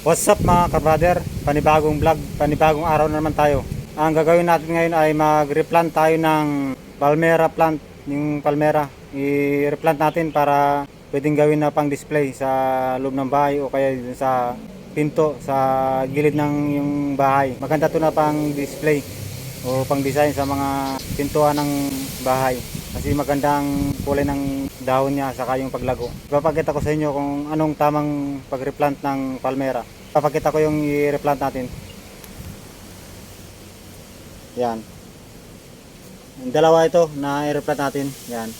What's up mga kabrader? Panibagong vlog, panibagong araw na naman tayo. Ang gagawin natin ngayon ay mag-replant tayo ng palmera plant, yung palmera. I-replant natin para pwedeng gawin na pang display sa loob ng bahay o kaya sa pinto sa gilid ng yung bahay. Maganda to na pang display o pang design sa mga pintuan ng bahay. Kasi magandang kulay ng dahon niya saka yung paglago. Ipapakita ko sa inyo kung anong tamang pag-replant ng palmera. Ipapakita ko yung i-replant natin. Yan. Yung dalawa ito na i-replant natin. Yan.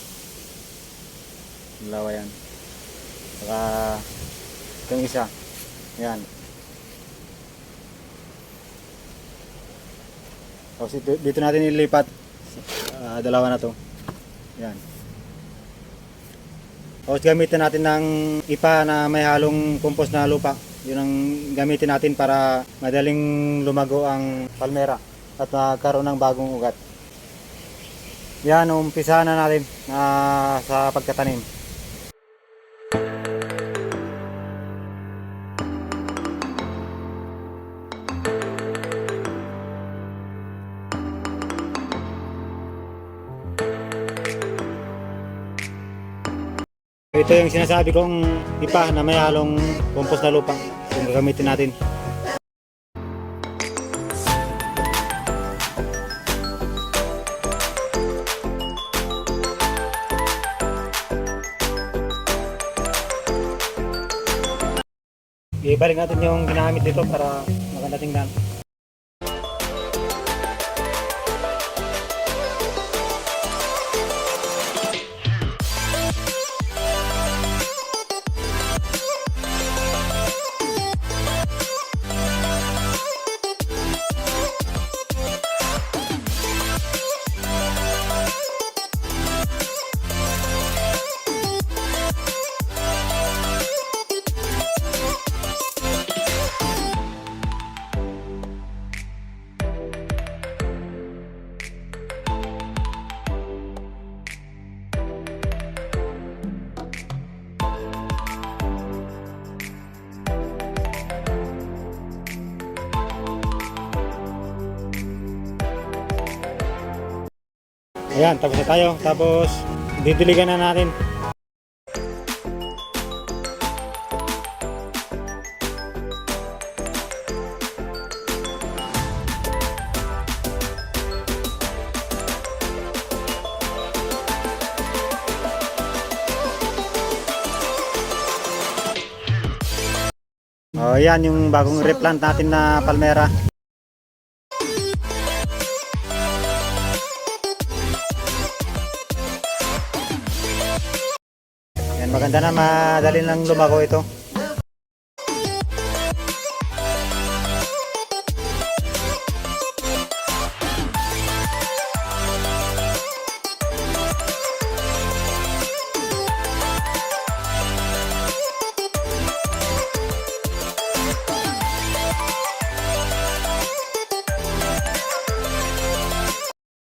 Dalawa yan. Saka itong isa. Yan. Tapos ito- dito natin ilipat. Ah, dalawa na to. Yan. Tapos gamitin natin ng ipa na may halong compost na lupa. Yun ang gamitin natin para madaling lumago ang palmera at magkaroon ng bagong ugat. Yan, umpisa na natin ah, sa pagtatanim. Ito yung sinasabi kong ipa na may halong compost na lupa kung gagamitin natin. Ibalik natin yung ginamit dito para maganda tingnan. Ayan, tapos na tayo. Tapos, didiligan na natin. Oh, yan yung bagong replant natin na palmera. Maganda na, madali lang lumago ito.